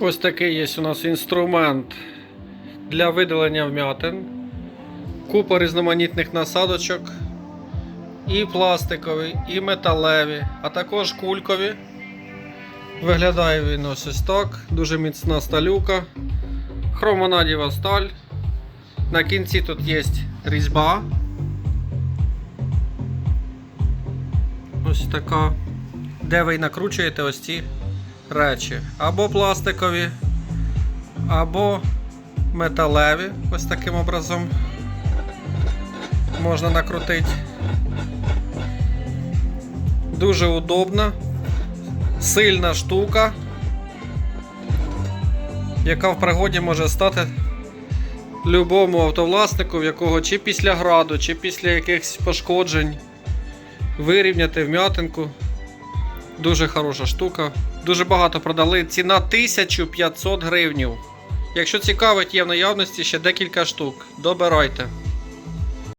Ось такий є у нас інструмент для видалення вмятин. Купа різноманітних насадочок. І пластикові, і металеві, а також кулькові. Виглядає він ось ось так. Дуже міцна сталюка. Хромонадіва сталь. На кінці тут є різьба. Ось така. Де ви накручуєте ось ці речі. Або пластикові, або металеві. Ось таким образом можна накрутити. Дуже удобна, сильна штука, яка в пригоді може стати любому автовласнику, в якого чи після граду, чи після якихось пошкоджень вирівняти вм'ятинку. Дуже хороша штука. Дуже багато продали. Ціна 1500 гривнів. Якщо цікавить, є в наявності ще декілька штук. Добирайте.